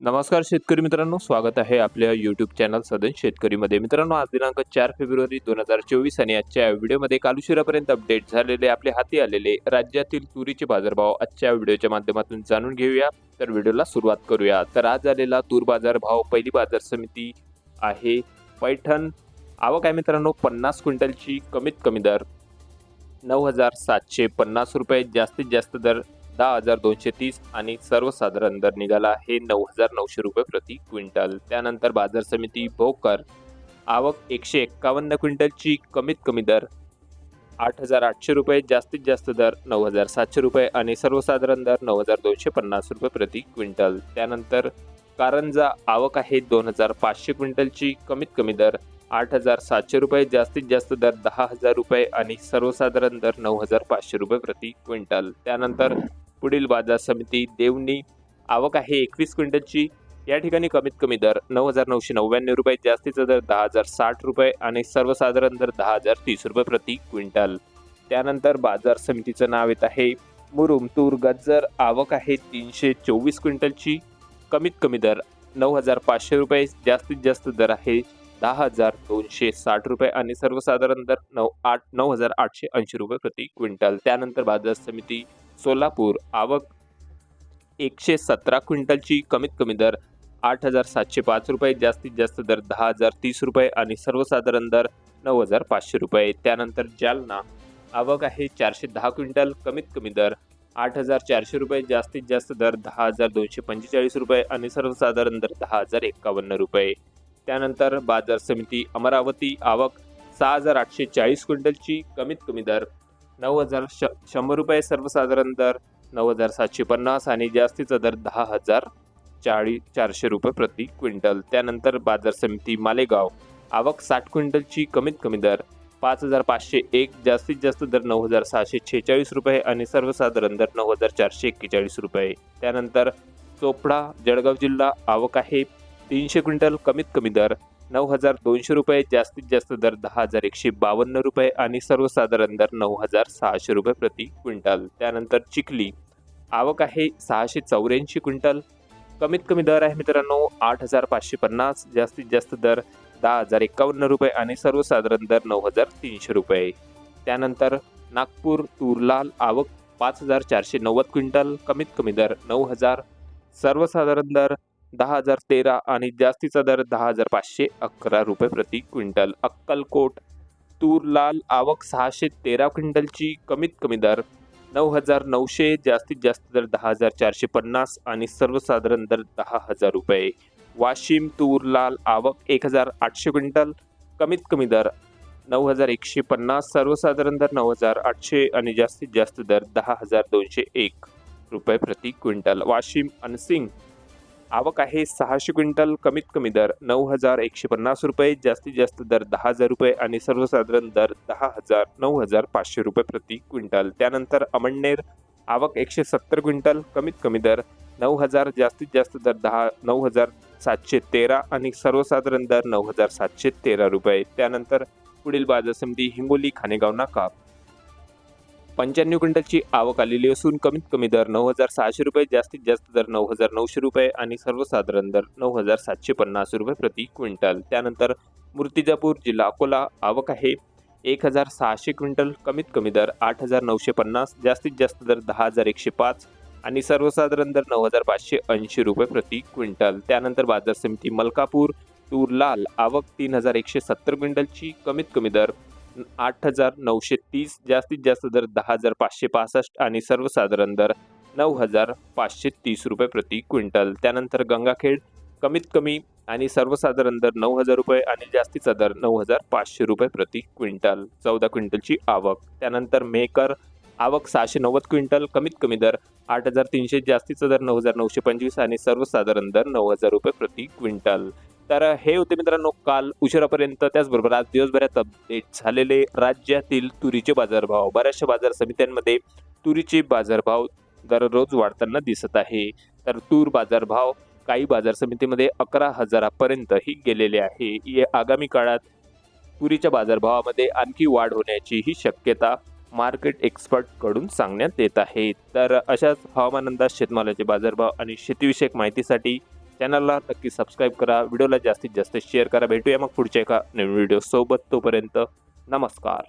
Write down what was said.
नमस्कार शेतकरी मित्रांनो स्वागत आहे आपल्या यूट्यूब चॅनल सदन शेतकरीमध्ये. मित्रांनो आज दिनांक चार फेब्रुवारी दोन हजार चोवीस आणि आजच्या व्हिडिओमध्ये काल उशिरापर्यंत अपडेट झालेले आपले हाती आलेले राज्यातील तुरीचे बाजारभाव आजच्या व्हिडिओच्या माध्यमातून जाणून घेऊया. तर व्हिडिओला सुरुवात करूया. तर आज आलेला तूर बाजारभाव पहिली बाजार समिती आहे. पैठण आवक आहे मित्रांनो पन्नास क्विंटलची कमीत कमी दर नऊ हजार सातशे पन्नास रुपये जास्तीत जास्त दर दहा हजार दोनशे तीस आणि सर्वसाधारण दर निघाला हे नऊ हजार नऊशे रुपये प्रति क्विंटल. त्यानंतर बाजार समिती भोकर आवक एकशे एक्कावन्न क्विंटलची कमीत कमी दर आठ हजार आठशे रुपये जास्तीत जास्त दर नऊ हजार सातशे रुपये आणि सर्वसाधारण दर नऊ हजार दोनशे पन्नास रुपये प्रति क्विंटल. त्यानंतर कारंजा आवक आहे दोन हजार पाचशे क्विंटलची कमीत कमी दर आठ हजार सातशे रुपये जास्तीत जास्त दर दहा हजार रुपये आणि सर्वसाधारण दर नऊ हजार पाचशे रुपये प्रति क्विंटल. त्यानंतर पुढील बाजार समिती देवणी. आवक आहे एकवीस क्विंटलची. या ठिकाणी कमीत कमी दर नऊ हजार नऊशे नव्याण्णव रुपये जास्तीचा दर दहा हजार साठ रुपये आणि सर्वसाधारण दर दहा हजार तीस रुपये प्रति क्विंटल. त्यानंतर बाजार समितीचं नाव येत आहे मुरुम तूर गजर आवक आहे तीनशे चोवीस क्विंटलची. कमीत कमी दर नऊ हजार पाचशे रुपये जास्तीत जास्त दर आहे दहा हजार दोनशे साठ रुपये आणि सर्वसाधारण दर नऊ आठ नऊ हजार आठशे ऐंशी रुपये प्रति क्विंटल. त्यानंतर बाजार समिती सोलापूर आवक एकशे सतरा क्विंटलची कमीत कमी दर आठ हजार सातशे पाच रुपये जास्तीत जास्त दर दहा हजार तीस रुपये आणि सर्वसाधारण दर नऊ हजार पाचशे रुपये. त्यानंतर जालना आवक आहे चारशे दहा क्विंटल कमीत कमी दर आठ हजार चारशे रुपये जास्तीत जास्त दर दहा हजार दोनशे पंचेचाळीस रुपये आणि सर्वसाधारण दर दहा हजार एक्कावन्न रुपये. त्यानंतर बाजार समिती अमरावती आवक सहा हजार आठशे चाळीस क्विंटलची कमीत कमी दर नऊ हजार श शंभर रुपये सर्वसाधारण दर नऊ हजार सातशे पन्नास आणि जास्तीचा दर दहा हजार चाळीस चारशे रुपये प्रति क्विंटल. त्यानंतर बाजार समिती मालेगाव. आवक साठ क्विंटलची कमीत कमी दर पाच हजार पाचशे एक जास्तीत जास्त दर नऊ हजार सहाशे छेचाळीस रुपये आणि सर्वसाधारण दर नऊ हजार चारशे एक्केचाळीस रुपये. त्यानंतर चोपडा जळगाव जिल्हा आवक आहे तीनशे क्विंटल कमीत कमी दर नऊ हजार दोनशे रुपये जास्तीत जास्त दर दहा हजार एकशे बावन्न रुपये आणि सर्वसाधारण दर नऊ हजार सहाशे रुपये प्रति क्विंटल. त्यानंतर चिखली. आवक आहे सहाशे चौऱ्याऐंशी क्विंटल. कमीत कमी दर आहे मित्रांनो आठ हजार पाचशे पन्नास जास्तीत जास्त दर दहा हजार एकावन्न रुपये आणि सर्वसाधारण दर नऊ हजार तीनशे रुपये. त्यानंतर नागपूर तुरलाल आवक पाच हजार चारशे नव्वद क्विंटल. कमीत कमी दर नऊ हजार सर्वसाधारण दर दहा हजार तेरा आणि जास्तीचा दर दहा हजार पाचशे अकरा रुपये प्रति क्विंटल. अक्कलकोट तूर लाल आवक सहाशे तेरा क्विंटलची कमीत कमी दर नऊ हजार नऊशे जास्तीत जास्त दर दहा हजार चारशे पन्नास आणि सर्वसाधारण दर दहा हजार रुपये. वाशिम तूर लाल आवक एक हजार आठशे क्विंटल कमीत कमी दर नऊ हजार एकशे पन्नास सर्वसाधारण दर नऊ हजार आठशे आणि जास्तीत जास्त दर दहा हजार दोनशे एक रुपये प्रति क्विंटल. वाशिम अनसिंग आवक आहे सहाशे क्विंटल कमीत कमी दर नऊ हजार एकशे पन्नास रुपये जास्तीत जास्त दर दहा हजार रुपये आणि सर्वसाधारण दर दहा हजार नऊ हजार पाचशे रुपये प्रति क्विंटल. त्यानंतर अमळनेर आवक एकशे सत्तर क्विंटल कमीत कमी दर नऊ हजार जास्तीत जास्त दर दहा नऊ हजार सातशे तेरा आणि सर्वसाधारण दर नऊ हजार सातशे तेरा रुपये. त्यानंतर पुढील बाजार समिती हिंगोली खानेगाव नाका. पंच्याण्णव क्विंटलची आवक आलेली असून कमीत कमी दर नऊ हजार सहाशे रुपये जास्तीत जास्त दर नऊ हजार नऊशे रुपये आणि सर्वसाधारण दर नऊ हजार सातशे पन्नास रुपये प्रति क्विंटल. त्यानंतर मूर्तिजापूर जिल्हा अकोला आवक आहे एक हजार सहाशे क्विंटल कमीत कमी दर आठ हजार नऊशे पन्नास जास्तीत जास्त दर दहा हजार एकशे पाच आणि सर्वसाधारण दर नऊ हजार पाचशे ऐंशी रुपये प्रति क्विंटल. त्यानंतर बाजार समिती मलकापूर तूर लाल आवक तीन हजार एकशे सत्तर क्विंटलची कमीत कमी दर आठ हजार नऊशे तीस जास्तीत जास्त दर दहा हजार पाचशे पासष्ट आणि सर्वसाधारण दर नऊ हजार पाचशे तीस रुपये प्रति क्विंटल. त्यानंतर गंगाखेड कमीत कमी आणि सर्वसाधारण दर नऊ हजार रुपये आणि जास्तीचा दर नऊ हजार पाचशे रुपये प्रति क्विंटल. चौदा क्विंटलची आवक. त्यानंतर मेकर आवक सहाशे नव्वद क्विंटल कमीत कमी दर आठ हजार तीनशे जास्तीचा दर नऊ हजार नऊशे पंचवीस आणि सर्वसाधारण दर नऊ हजार रुपये प्रति क्विंटल. तर हे होते मित्रांनो काल उशिरापर्यंत. त्याचबरोबर आज दिवसभरात अपडेट झालेले राज्यातील तुरीचे बाजारभाव. बऱ्याचशा बाजार समित्यांमध्ये तुरीचे बाजारभाव दररोज वाढताना दिसत आहे. तर तूर बाजारभाव काही बाजार समितीमध्ये अकरा हजारापर्यंतही गेलेले आहे. या आगामी काळात तुरीच्या बाजारभावामध्ये आणखी वाढ होण्याची ही शक्यता मार्केट एक्सपर्टकडून सांगण्यात येत आहे. तर अशाच हवामान अंदाज शेतमालाचे बाजारभाव आणि शेतीविषयक माहितीसाठी चॅनलला नक्की सबस्क्राईब करा. व्हिडिओला जास्तीत जास्त शेअर करा. भेटूया मग पुढच्या एका नवीन व्हिडिओ सोबत तोपर्यंत नमस्कार.